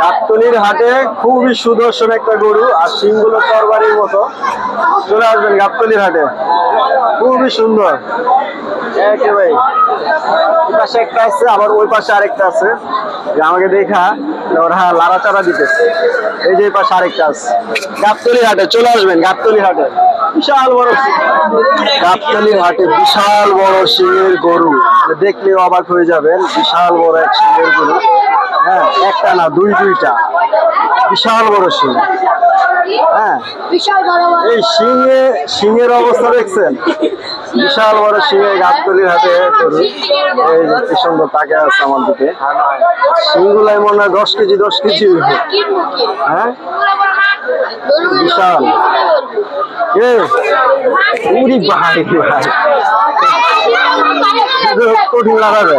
গাবতলির হাটে খুবই সুদর্শন একটা গরু আর সিংগুলো তরবারির মতো। চলে আসবেন গাবতলির হাটে। খুবই সুন্দর। পাশে একটা আবার ওই পাশে আরেকটা আছে। যে আমাকে দেখা দিতেছে। এই যে পাশে আরেকটা আছে। হাটে, চলে আসবেন হাটে। বিশাল বড় গাবতলির হাটে বিশাল বড় গরু। দেখলে অবাক হয়ে যাবেন, বিশাল বড় এক সিংহের গরু। হ্যাঁ একটা না দুই দুইটা। বিশাল বড় সিং হ্যাঁ। বিশাল বড় বড়। এই সিংহে সিংহের অবস্থা দেখছেন? বিশাল বড় সিংহে গাবতলির হাতে গরু। এই যে কি সুন্দর তাকে আছে আমার দিকে। সিংগুলাই মনে হয় দশ কেজি দশ কেজি হ্যাঁ? বিশাল। এ উড়ি ভাই ভাই। কঠিন লাগাবে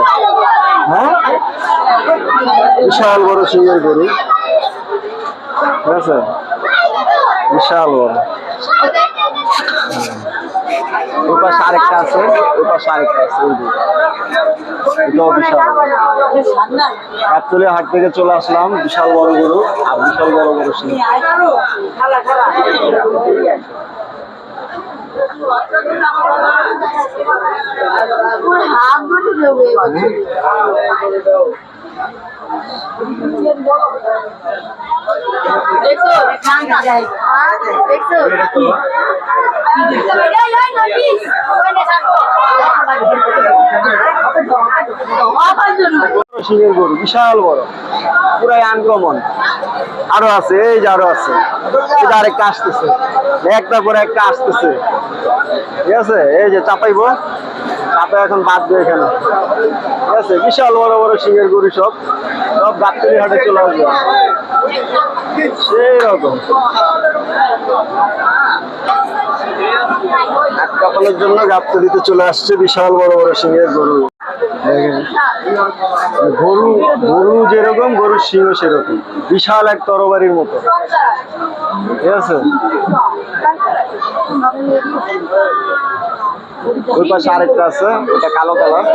হ্যাঁ? বিশাল বড় সিংহের গরু। ঠিক আছে? বিশাল বড়। আরেকটা আছে আরেকটা আছে হাট থেকে চলে আসলাম, বিশাল বড় গরু আর বিশাল বড় বড় সিংহ। সিংহের গরু, বিশাল বড়। পুরাই আনকমন আরও আছে, এই যে আরও আছে। এটা আরেকটা আসতেছে। একটা পরে একটা আসতেছে। ঠিক আছে? এই যে চাপাইবো। চাপা এখন বাঁধবে এখানে। ঠিক আছে, বিশাল বড় বড় সিংহের গরু সব। সব গাবতলি হাটে চলে আসবে। সেই রকম। এক জন্য গাবতলিতে চলে আসছে বিশাল বড় বড় সিংহের গরু। গরু গরু যেরকম, গরুর সিংহ সেরকম। বিশাল এক তরবারির মতো। ঠিক আছে? এটা কালো কালার,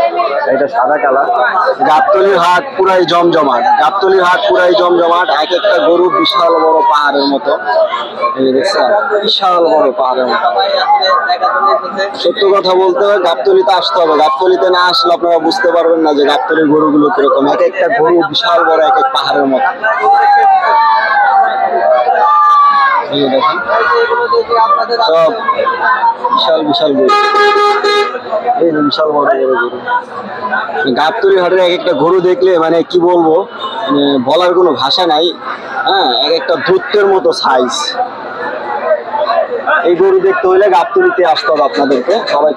এটা সাদা কালার। হাট পুরাই জমজমাট হাট পুরাই জমজমাট, এক একটা বিশাল বড় পাহাড়ের মতো। বিশাল বড় পাহাড়ের মতো। সত্য কথা বলতে হয়, গাবতলিতে আসতে হবে। গাবতলিতে না আসলে আপনারা বুঝতে পারবেন না যে গাবতলির গরুগুলো কীরকম। এক একটা গরু বিশাল বড় এক এক পাহাড়ের মতো। এই দেখেন সব বিশাল বিশাল গরু। এই বিশাল বড় বড় গরু। হাটের এক একটা গরু দেখলে মানে কি বলব মানে বলার কোনো ভাষা নাই। হ্যাঁ এক একটা দূতের মতো সাইজ এই গরু দেখতে হইলে গাবতলিতে আসতে হবে আপনাদেরকে। সবাই